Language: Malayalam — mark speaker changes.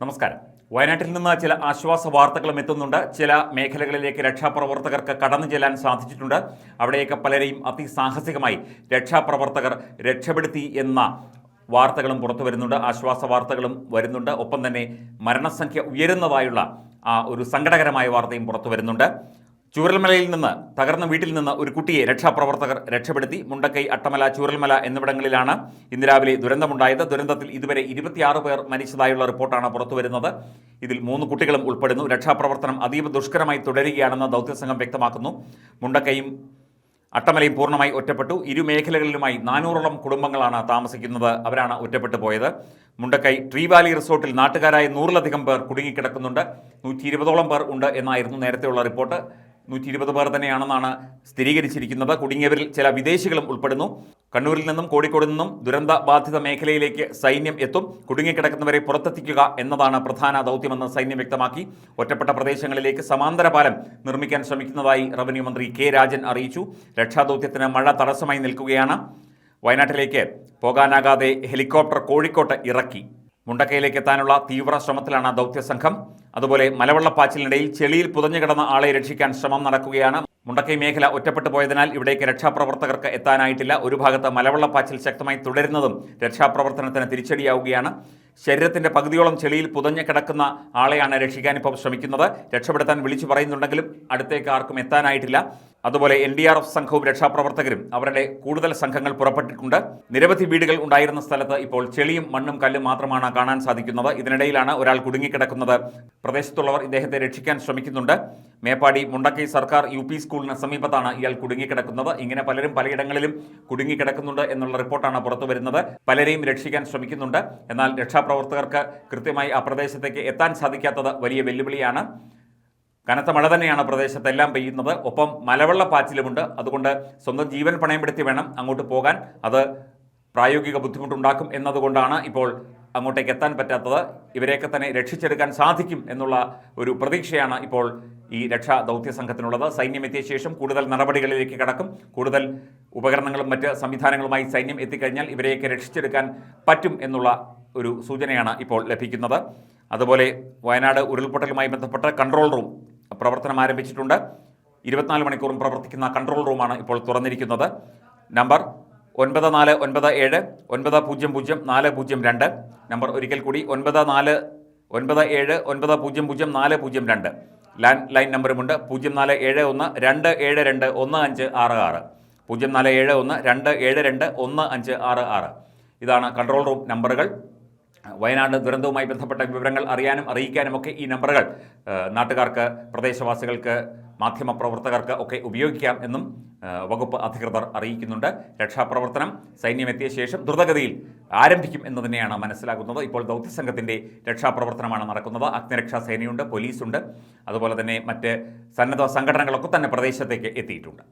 Speaker 1: നമസ്കാരം. വയനാട്ടിൽ നിന്ന് ചില ആശ്വാസ വാർത്തകളും എത്തുന്നുണ്ട്. ചില മേഖലകളിലേക്ക് രക്ഷാപ്രവർത്തകർക്ക് കടന്നു ചെല്ലാൻ സാധിച്ചിട്ടുണ്ട്. അവിടെയൊക്കെ പലരെയും അതിസാഹസികമായി രക്ഷാപ്രവർത്തകർ രക്ഷപ്പെടുത്തി എന്ന വാർത്തകളും പുറത്തു വരുന്നുണ്ട്. ആശ്വാസ വാർത്തകളും വരുന്നുണ്ട്. ഒപ്പം തന്നെ മരണസംഖ്യ ഉയരുന്നതായുള്ള ആ ഒരു സങ്കടകരമായ വാർത്തയും പുറത്തു വരുന്നുണ്ട്. ചൂരൽമലയിൽ നിന്ന് തകർന്ന വീട്ടിൽ നിന്ന് ഒരു കുട്ടിയെ രക്ഷാപ്രവർത്തകർ രക്ഷപ്പെടുത്തി. മുണ്ടക്കൈ അട്ടമല ചൂരൽമല എന്നിവിടങ്ങളിലാണ് ഇന്ന് രാവിലെ ദുരന്തമുണ്ടായത്. ദുരന്തത്തിൽ ഇതുവരെ ഇരുപത്തിയാറ് പേർ മരിച്ചതായുള്ള റിപ്പോർട്ടാണ് പുറത്തുവരുന്നത്. ഇതിൽ മൂന്ന് കുട്ടികളും ഉൾപ്പെടുന്നു. രക്ഷാപ്രവർത്തനം അതീവ ദുഷ്കരമായി തുടരുകയാണെന്ന് ദൗത്യസംഘം വ്യക്തമാക്കുന്നു. മുണ്ടക്കൈയും അട്ടമലയും പൂർണമായി ഒറ്റപ്പെട്ടു. ഇരു മേഖലകളിലുമായി നാനൂറോളം കുടുംബങ്ങളാണ് താമസിക്കുന്നത്. അവരാണ് ഒറ്റപ്പെട്ടു പോയത്. മുണ്ടക്കൈ ട്രീ വാലി റിസോർട്ടിൽ നാട്ടുകാരായ നൂറിലധികം പേർ കുടുങ്ങിക്കിടക്കുന്നുണ്ട്. നൂറ്റി ഇരുപതോളം പേർ ഉണ്ട് എന്നായിരുന്നു നേരത്തെയുള്ള റിപ്പോർട്ട്. നൂറ്റി ഇരുപത് പേർ തന്നെയാണെന്നാണ് സ്ഥിരീകരിച്ചിരിക്കുന്നത്. കുടുങ്ങിയവരിൽ ചില വിദേശികളും ഉൾപ്പെടുന്നു. കണ്ണൂരിൽ നിന്നും കോഴിക്കോട് നിന്നും ദുരന്ത ബാധിത മേഖലയിലേക്ക് സൈന്യം എത്തും. കുടുങ്ങിക്കിടക്കുന്നവരെ പുറത്തെത്തിക്കുക എന്നതാണ് പ്രധാന ദൗത്യമെന്ന് സൈന്യം വ്യക്തമാക്കി. ഒറ്റപ്പെട്ട പ്രദേശങ്ങളിലേക്ക് സമാന്തര പാലം നിർമ്മിക്കാൻ ശ്രമിക്കുന്നതായി റവന്യൂ മന്ത്രി കെ രാജൻ അറിയിച്ചു. രക്ഷാദൗത്യത്തിന് മഴ തടസ്സമായി നിൽക്കുകയാണ്. വയനാട്ടിലേക്ക് പോകാനാകാതെ ഹെലികോപ്റ്റർ കോഴിക്കോട്ട് ഇറക്കി. മുണ്ടക്കയിലേക്ക് എത്താനുള്ള തീവ്ര ശ്രമത്തിലാണ് ദൗത്യസംഘം അതുപോലെ മലവെള്ളപ്പാച്ചിലിനിടയിൽ ചെളിയിൽ പുതഞ്ഞു കിടന്ന ആളെ രക്ഷിക്കാൻ ശ്രമം നടക്കുകയാണ്. മുണ്ടക്കൈ മേഖല ഒറ്റപ്പെട്ടു പോയതിനാൽ ഇവിടേക്ക് രക്ഷാപ്രവർത്തകർക്ക് എത്താനായിട്ടില്ല. ഒരു ഭാഗത്ത് മലവെള്ളപ്പാച്ചിൽ ശക്തമായി തുടരുന്നതും രക്ഷാപ്രവർത്തനത്തിന് തിരിച്ചടിയാവുകയാണ്. ശരീരത്തിന്റെ പകുതിയോളം ചെളിയിൽ പുതഞ്ഞു കിടക്കുന്ന ആളെയാണ് രക്ഷിക്കാൻ ഇപ്പോൾ ശ്രമിക്കുന്നത്. രക്ഷപ്പെടുത്താൻ വിളിച്ചു പറയുന്നുണ്ടെങ്കിലും അടുത്തേക്ക് ആർക്കും എത്താനായിട്ടില്ല. അതുപോലെ എൻ ഡി ആർ എഫ് സംഘവും രക്ഷാപ്രവർത്തകരും അവരുടെ കൂടുതൽ സംഘങ്ങൾ പുറപ്പെട്ടിട്ടുണ്ട്. നിരവധി വീടുകൾ ഉണ്ടായിരുന്ന സ്ഥലത്ത് ഇപ്പോൾ ചെളിയും മണ്ണും കല്ലും മാത്രമാണ് കാണാൻ സാധിക്കുന്നത്. ഇതിനിടയിലാണ് ഒരാൾ കുടുങ്ങിക്കിടക്കുന്നത്. പ്രദേശത്തുള്ളവർ ഇദ്ദേഹത്തെ രക്ഷിക്കാൻ ശ്രമിക്കുന്നുണ്ട്. മേപ്പാടി മുണ്ടക്കൈ സർക്കാർ യു പി സ്കൂളിന് സമീപത്താണ് ഇയാൾ കുടുങ്ങിക്കിടക്കുന്നത്. ഇങ്ങനെ പലരും പലയിടങ്ങളിലും കുടുങ്ങിക്കിടക്കുന്നുണ്ട് എന്നുള്ള റിപ്പോർട്ടാണ് പുറത്തു വരുന്നത്. പലരെയും രക്ഷിക്കാൻ ശ്രമിക്കുന്നുണ്ട്. എന്നാൽ രക്ഷാപ്രവർത്തകർക്ക് കൃത്യമായി ആ പ്രദേശത്തേക്ക് എത്താൻ സാധിക്കാത്തത് വലിയ വെല്ലുവിളിയാണ്. കനത്ത മഴ തന്നെയാണ് പ്രദേശത്തെല്ലാം പെയ്യുന്നത്. ഒപ്പം മലവെള്ളപ്പാച്ചിലുമുണ്ട് അതുകൊണ്ട് സ്വന്തം ജീവൻ പണയപ്പെടുത്തി വേണം അങ്ങോട്ട് പോകാൻ. അത് പ്രായോഗിക ബുദ്ധിമുട്ടുണ്ടാക്കും എന്നതുകൊണ്ടാണ് ഇപ്പോൾ അങ്ങോട്ടേക്ക് എത്താൻ പറ്റാത്തത്. ഇവരെയൊക്കെ തന്നെ രക്ഷിച്ചെടുക്കാൻ സാധിക്കും എന്നുള്ള ഒരു പ്രതീക്ഷയാണ് ഇപ്പോൾ ഈ രക്ഷാ ദൗത്യ സംഘത്തിനുള്ളത്. സൈന്യം എത്തിയ ശേഷം കൂടുതൽ നടപടികളിലേക്ക് കടക്കും. കൂടുതൽ ഉപകരണങ്ങളും മറ്റ് സംവിധാനങ്ങളുമായി സൈന്യം എത്തിക്കഴിഞ്ഞാൽ ഇവരെയൊക്കെ രക്ഷിച്ചെടുക്കാൻ പറ്റും എന്നുള്ള ഒരു സൂചനയാണ് ഇപ്പോൾ ലഭിക്കുന്നത്. അതുപോലെ വയനാട് ഉരുൾപൊട്ടലുമായി ബന്ധപ്പെട്ട് കൺട്രോൾ റൂം പ്രവർത്തനം ആരംഭിച്ചിട്ടുണ്ട്. ഇരുപത്തിനാല് മണിക്കൂറും പ്രവർത്തിക്കുന്ന കൺട്രോൾ റൂമാണ് ഇപ്പോൾ തുറന്നിരിക്കുന്നത്. നമ്പർ ഒൻപത് നാല് ഒൻപത് ഏഴ് ഒൻപത് പൂജ്യം പൂജ്യം നാല് പൂജ്യം രണ്ട്. നമ്പർ ഒരിക്കൽ കൂടി ഒൻപത് നാല് ഒൻപത് ഏഴ് ഒൻപത് പൂജ്യം പൂജ്യം നാല് പൂജ്യം രണ്ട്. ലാൻഡ് ലൈൻ നമ്പറുമുണ്ട്. പൂജ്യം നാല് ഏഴ് ഒന്ന് രണ്ട് ഏഴ് രണ്ട് ഒന്ന് അഞ്ച് ആറ് ആറ്. പൂജ്യം നാല് ഏഴ് ഒന്ന് രണ്ട് ഏഴ് രണ്ട് ഒന്ന് അഞ്ച് ആറ് ആറ്. ഇതാണ് കൺട്രോൾ റൂം നമ്പറുകൾ. വയനാട് ദുരന്തവുമായി ബന്ധപ്പെട്ട വിവരങ്ങൾ അറിയാനും അറിയിക്കാനും ഒക്കെ ഈ നമ്പറുകൾ നാട്ടുകാർക്ക് പ്രദേശവാസികൾക്ക് മാധ്യമപ്രവർത്തകർക്ക് ഒക്കെ ഉപയോഗിക്കാം എന്നും വകുപ്പ് അധികൃതർ അറിയിക്കുന്നുണ്ട്. രക്ഷാപ്രവർത്തനം സൈന്യം എത്തിയ ശേഷം ദ്രുതഗതിയിൽ ആരംഭിക്കും എന്ന് തന്നെയാണ് മനസ്സിലാകുന്നത്. ഇപ്പോൾ ദൗത്യസംഘത്തിന്റെ രക്ഷാപ്രവർത്തനമാണ് നടക്കുന്നത്. അഗ്നിരക്ഷാ സേനയുണ്ട് പോലീസുണ്ട്. അതുപോലെ തന്നെ മറ്റ് സന്നദ്ധ സംഘടനകളൊക്കെ തന്നെ പ്രദേശത്തേക്ക് എത്തിയിട്ടുണ്ട്.